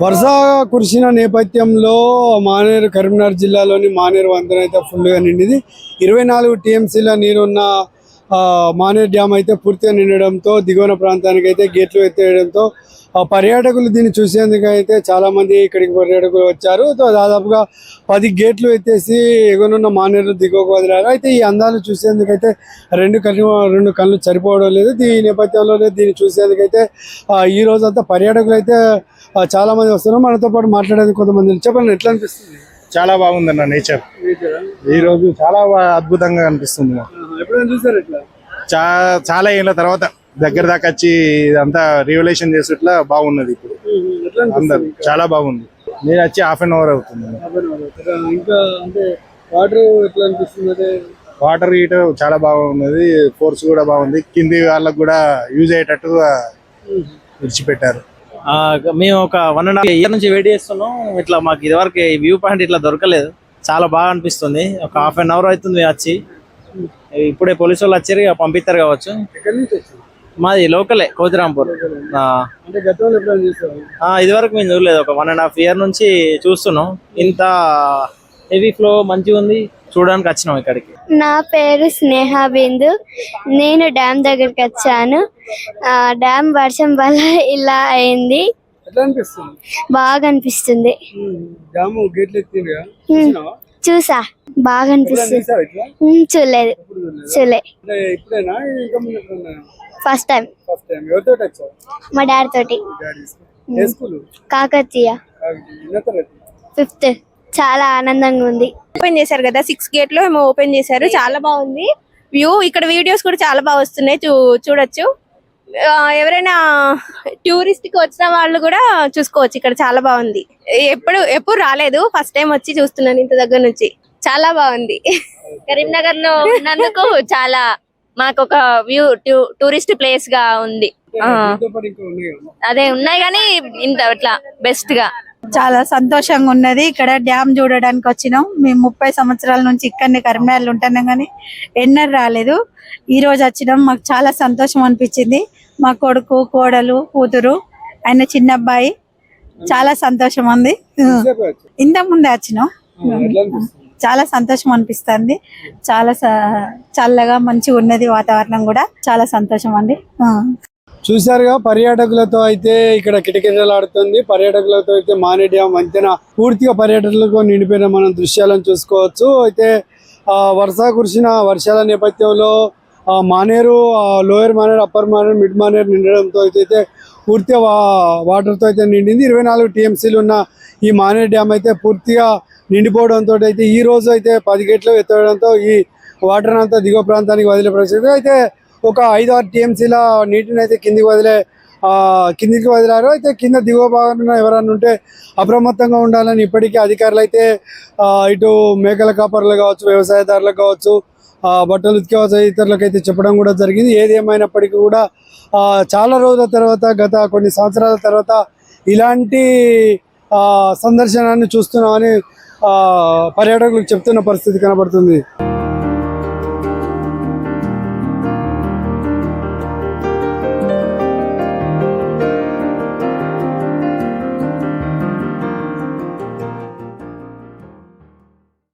వర్ష కురిసిన నేపథ్యంలో మానేరు కరీంనగర్ జిల్లాలోని మానేరు వంతెన అయితే ఫుల్గా నిండింది. ఇరవై నాలుగు టీఎంసీల నీరున్న ఆ, మానేరు డ్యామ్ అయితే పూర్తిగా నిండడంతో దిగువన ప్రాంతానికి అయితే గేట్లు ఎత్తేయడంతో పర్యాటకులు దీన్ని చూసేందుకు అయితే చాలా మంది ఇక్కడికి పర్యాటకులు వచ్చారు. దాదాపుగా పది గేట్లు ఎత్తేసి ఎగునున్న మానేరు దిగువకు వదిలారు. అయితే ఈ అందాలు చూసేందుకు అయితే రెండు కళ్ళు రెండు కళ్ళు సరిపోవడం లేదు. ఈ నేపథ్యంలోనే దీన్ని చూసేందుకైతే ఆ, ఈ రోజంతా పర్యాటకులు అయితే ఆ, చాలా మంది వస్తున్నారు. మనతో పాటు మాట్లాడేందుకు కొంతమంది చెప్పండి ఎట్లా అనిపిస్తుంది? చాలా బాగుందన్న నేచర్. ఈ రోజు చాలా అద్భుతంగా అనిపిస్తుంది చాలా ఏళ్ళ తర్వాత దగ్గర దాకా వచ్చి ఇదంతా రివల్యూషన్ చేసేట్లా బాగున్నది ఇప్పుడు. అందరు చాలా బాగుంది. నేను వచ్చి హాఫ్ అన్ అవర్ అవుతుంది. ఇంకా అంటే వాటర్ ఎట్లా అనిపిస్తుంది వాటర్ హీటర్ చాలా బాగున్నది ఫోర్స్ కూడా బాగుంది. కింది వాళ్ళకు కూడా యూజ్ అయ్యేటట్టుగా విడిచిపెట్టారు. ఆ, మేము ఒక వన్ అండ్ హాఫ్ ఇయర్ నుంచి వెయిట్ చేస్తున్నాం. ఇట్లా మాకు ఇదివరకు వ్యూ పాయింట్ ఇట్లా దొరకలేదు. చాలా బాగా అనిపిస్తుంది. ఒక హాఫ్ అన్ అవర్ అవుతుంది వచ్చి. ఇప్పుడే పోలీసు వాళ్ళు వచ్చారు పంపిస్తారు కావచ్చు. ఎక్కడి నుంచి వచ్చింది మాది లోకలే కోతిరాంపూర్ ఆ, అంటే గతంలో ఎప్పుడైనా చూసారు ఆ, ఇదివరకు మేము చూడలేదు. ఒక వన్ అండ్ హాఫ్ ఇయర్ నుంచి చూస్తున్నాం. ఇంత హెవీ ఫ్లో మంచిగా ఉంది. చూడడానికి వచ్చినాం ఇక్కడికి. నా పేరు స్నేహ బిందు. నేను డ్యామ్ దగ్గరికి వచ్చాను. ఆ, డ్యామ్ వర్షం వల్ల ఇలా అయింది. బాగా అనిపిస్తుంది. చూసా. బాగా అనిపిస్తుంది. చూడలేదు. ఎప్పుడైనా ఫస్ట్ టైం మా డాడీ తోటి. కాకతీయ. ఫిఫ్త్ చాలా ఆనందంగా ఉంది. ఓపెన్ చేశారు కదా సిక్స్ గేట్లో ఏమో ఓపెన్ చేశారు. చాలా బాగుంది. వ్యూ ఇక్కడ వీడియోస్ కూడా చాలా బాగా వస్తున్నాయి. చూ చూడొచ్చు. ఎవరైనా టూరిస్ట్కి వచ్చిన వాళ్ళు కూడా చూసుకోవచ్చు. ఇక్కడ చాలా బాగుంది. ఎప్పుడు ఎప్పుడు రాలేదు. ఫస్ట్ టైం వచ్చి చూస్తున్నాను ఇంత దగ్గర నుంచి. చాలా బాగుంది. కరీంనగర్లో ఉన్నందుకు చాలా మాకు ఒక వ్యూ టూరిస్ట్ ప్లేస్గా ఉంది. అదే ఉన్నాయి కానీ ఇంత ఇట్లా బెస్ట్గా. చాలా సంతోషంగా ఉన్నది. ఇక్కడ డ్యామ్ చూడడానికి వచ్చినాం. మేము ముప్పై సంవత్సరాల నుంచి ఇక్కడనే కరీంనగర్లో ఉంటున్నాం కానీ ఎన్నర్ రాలేదు. ఈ రోజు వచ్చినాం. మాకు చాలా సంతోషం అనిపించింది. మా కొడుకు కోడలు కూతురు ఆయన చిన్న అబ్బాయి. చాలా సంతోషం ఉంది. సేపు వచ్చి ఇంత ముందే వచ్చినాం. చాలా సంతోషం అనిపిస్తుంది. చాలా చల్లగా మంచిగా ఉన్నది వాతావరణం కూడా. చాలా సంతోషం అండి. చూసారుగా పర్యాటకులతో అయితే ఇక్కడ కిటకిటలాడుతుంది. పర్యాటకులతో అయితే మానే వంతెన పూర్తిగా పర్యాటకులకు నిండిపోయిన మనం దృశ్యాలను చూసుకోవచ్చు. అయితే వరుస వర్ష కురిసిన వర్షాల నేపథ్యంలో Maneru lower Maneru upper Maneru mid Maneru నిండడంతో అయితే పూర్తిగా వాటర్తో అయితే నిండింది. ఇరవై నాలుగు టీఎంసీలు ఉన్న ఈ మానేరు డ్యామ్ అయితే పూర్తిగా నిండిపోవడంతో అయితే ఈ రోజు అయితే పది గేట్లు ఎత్తడంతో ఈ వాటర్ అంతా దిగువ ప్రాంతానికి వదిలే పరిస్థితి. అయితే ఒక ఐదు ఆరు టీఎంసీల నీటిని అయితే కిందికి వదిలే కిందికి వదిలారు. అయితే కింద దిగువ భాగంలో ఎవరైనా ఉంటే అప్రమత్తంగా ఉండాలని ఇప్పటికీ అధికారులు అయితే ఇటు మేకల కాపర్లు కావచ్చు వ్యవసాయదారులకు కావచ్చు బట్టలు ఉతికేవచ్చు ఇతరులకు అయితే చెప్పడం కూడా జరిగింది. ఏది ఏమైనప్పటికీ కూడా చాలా రోజుల తర్వాత గత కొన్ని సంవత్సరాల తర్వాత ఇలాంటి సందర్శనాన్ని చూస్తున్నామని పర్యాటకులకు చెప్తున్న పరిస్థితి కనబడుతుంది.